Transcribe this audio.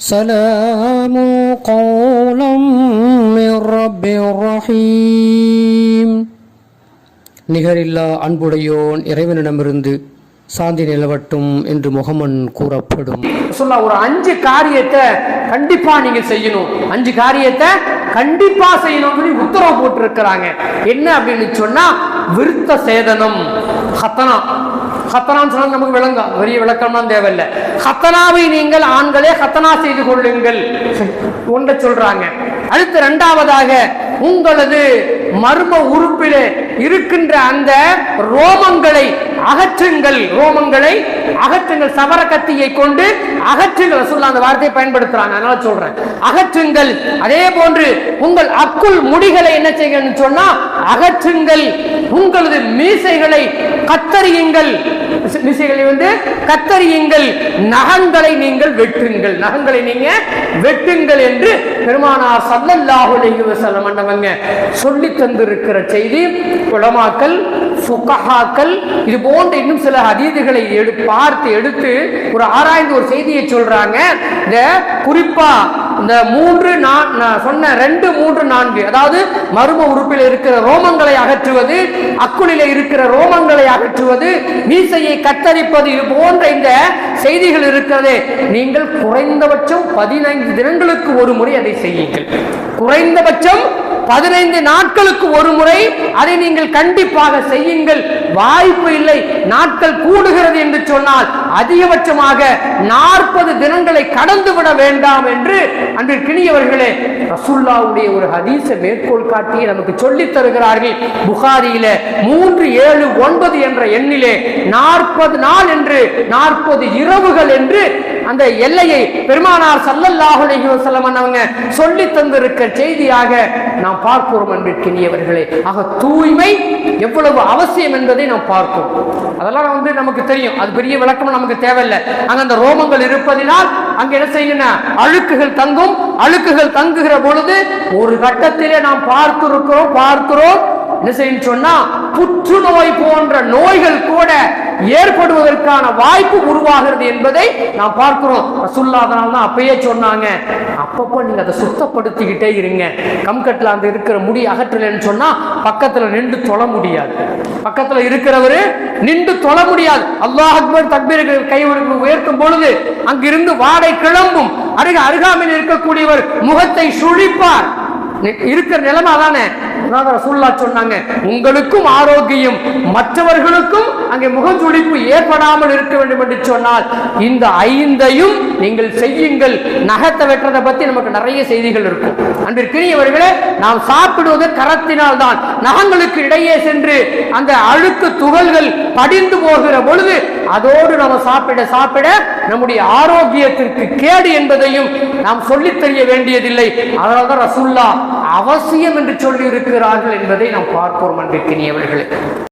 سلام قولا من رب رحيم நிகரில்லா அன்புடையோன் இறைவனிடமிருந்து சாந்தி நிலவட்டும் என்று முகமன் கூறப்படும் சொல்ல ஒரு அஞ்சு காரியத்தை கண்டிப்பா நீங்க செய்யணும் அஞ்சு காரியத்தை கண்டிப்பா செய்யணும் சொல்லி உத்தரவு போட்டு இருக்கிறாங்க என்ன அப்படின்னு சொன்னா விருத்த சேதனம். ஹத்தனா ஹத்தனான்னு சொன்னால் நமக்கு விளங்கும். பெரிய விளக்கம்லாம் தேவையில்லை. ஹத்தனாவை நீங்கள் ஆண்களே ஹத்தனா செய்து கொள்ளுங்கள். ஒன்றை சொல்றாங்க. அடுத்து இரண்டாவதாக உங்களது மர்ம உறுப்பிலே இருக்கின்ற அந்த ரோமங்களை அகற்றுங்கள் ரோமங்களை அகற்றுங்கள் சவர கத்தியை கொண்டு அகற்றுங்கள். ரசூல்லா அந்த வார்த்தையை பயன்படுத்துறாங்க அதனால சொல்றேன். அகற்றுங்கள். அதே போன்று உங்கள் அக்குள் முடிகளை என்ன செய்யணும்னு சொன்னா அகற்றுங்கள். உங்களது மீசைகளை கத்தரியுங்கள் மீசைகளை வந்து கத்தரியுங்கள் நகங்களை நீங்கள் வெட்டுங்கள். நகங்களை நீங்க வெட்டுங்கள் என்று பெருமானார் சல்லல்லாஹு அலைஹி வஸல்லம் அண்டவங்க சொல்லி தந்திருக்கிற செய்தி குளமாக்கல் ஃபுகஹாக்கள் இது போன்ற இன்னும் சில அதீதிகளை எடு பார்த்து எடுத்து ஒரு ஆராய்ந்து ஒரு செய்தியை சொல்றாங்க. இந்த குறிப்பா இந்த மூன்று நான் நான் சொன்ன ரெண்டு மூன்று நான்கு அதாவது மர்ம உறுப்பில் இருக்கிற ரோமங்களை அகற்றுவது அக்குளில இருக்கிற ரோமங்களை அகற்றுவது மீசையை கத்தரிப்பது இது போன்ற இந்த செய்திகள் இருக்கிறதே. நீங்கள் குறைந்தபட்சம் பதினைந்து தினங்களுக்கு ஒரு முறை அதை செய்யுங்கள். குறைந்தபட்சம் பதினைந்து நாட்களுக்கு ஒரு முறை அதை நீங்கள் கண்டிப்பாக செய்யுங்கள். வாய்ப்பு இல்லை. நாட்கள் கூடுகிறது என்று சொன்னால் அதிகபட்சமாக நாற்பது தினங்களை கடந்து விட வேண்டாம் என்று அன்று கிணியவர்களே ரசுல்லாவுடைய ஒரு ஹதீச மேற்கோள் காட்டி நமக்கு சொல்லித் தருகிறார்கள். புகாரியில மூன்று ஏழு ஒன்பது என்ற எண்ணிலே நாற்பது நாள் என்று நாற்பது இரவுகள் என்று அந்த எல்லையை பெருமானார் சல்லல்லாஹு அலைஹி அவங்க சொல்லி தந்திருக்க செய்தியாக நாம் பார்க்கிறோம் அன்பிற்கினியவர்களே. ஆக தூய்மை எவ்வளவு அவசியம் என்பதை நாம் பார்ப்போம் அதெல்லாம் வந்து நமக்கு தெரியும். அது பெரிய விளக்கம் நமக்கு தேவையில்லை. அங்கே அந்த ரோமங்கள் இருப்பதினால் அங்கே என்ன செய்யணும் அழுக்குகள் தங்கும். அழுக்குகள் தங்குகிற பொழுது ஒரு கட்டத்திலே நாம் பார்த்திருக்கிறோம் பார்க்கிறோம். என்ன செய்யும் சொன்னா புற்றுநோய் போன்ற நோய்கள் கூட ஏற்படுவதற்கான வாய்ப்பு உருவாகிறது என்பதை நாம் பார்க்கிறோம். ரசுல்லா அதனால தான் அப்பயே சொன்னாங்க. அப்பப்போ நீங்க அதை சுத்தப்படுத்திக்கிட்டே இருங்க. கம்கட்டில் அந்த இருக்கிற முடி அகற்றலைன்னு சொன்னா பக்கத்துல நின்று தொழ முடியாது. பக்கத்துல இருக்கிறவரு நின்று தொழ முடியாது. அல்லாஹ் அக்பர் தக்பீர்கள் கை உயர்த்தும் பொழுது அங்கிருந்து வாடை கிளம்பும். அருக அருகாமையில் இருக்கக்கூடியவர் முகத்தை சுழிப்பார். இருக்கிற நிலைமை தானே ரசூல்லா சொன்னாங்க உங்களுக்கும் ஆரோக்கியம் மற்றவர்களுக்கும் அங்கே முகஞ்சுடிப்பு ஏற்படாமல் இருக்க வேண்டும் என்று சொன்னால் இந்த ஐந்தையும் நீங்கள் செய்யுங்கள். நகத்தை வெட்டுறதை பத்தி நமக்கு நிறைய செய்திகள் இருக்கும். அன்பிற்குரியவர்களே நாம் சாப்பிடுவது கரத்தினால் தான் நகங்களுக்கு இடையே சென்று அந்த அழுக்கு துகள்கள் படிந்து போகிற பொழுது அதோடு நம்ம சாப்பிட சாப்பிட நம்முடைய ஆரோக்கியத்திற்கு கேடு என்பதையும் நாம் சொல்லித் தெரிய வேண்டியதில்லை. அதனால்தான் ரசுல்லா அவசியம் என்று சொல்லி இருக்கிறார்கள் என்பதை நாம் பார்ப்போம் அன்பிற்கினியவர்களே.